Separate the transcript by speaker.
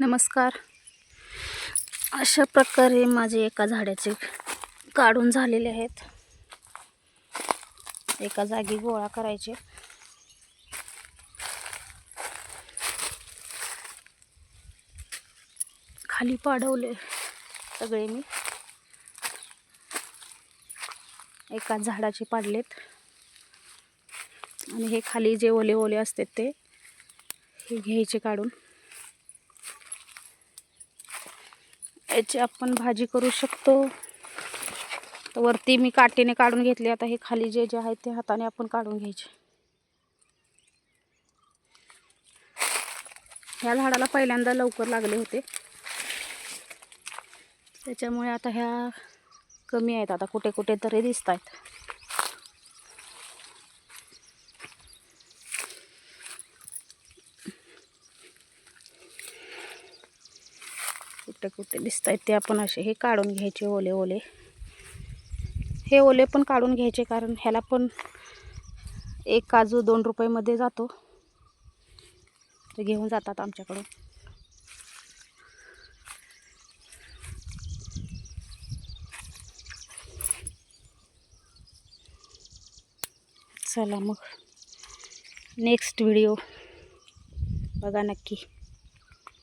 Speaker 1: नमस्कार. अशा प्रकारे माझे एका झाडाचे काढून झालेले आहेत. एका जागी गोळा करायचे. खाली पाडवले सगळे मी. एकाच झाडाचे पाडलेत. आणि हे खाली जे ओले ओले असतात ते हे घ्यायचे काढून. याची आपण भाजी करू शकतो. तर वरती मी काटेने काढून घेतले. आता हे खाली जे जे आहे ते हाताने आपण काढून घ्यायचे. ह्या झाडाला पहिल्यांदा लवकर लागले होते. त्याच्यामुळे आता ह्या कमी आहेत. आता कुठे कुठे तरी दिसत आहेत कुठे कुठे दिसत आहेत ते आपण असे हे काढून घ्यायचे ओले ओले. हे ओले पण काढून घ्यायचे कारण ह्याला पण एक काजू दोन रुपयेमध्ये जातो. ते घेऊन जातात आमच्याकडून. चला मग. नेक्स्ट व्हिडिओ बघा नक्की.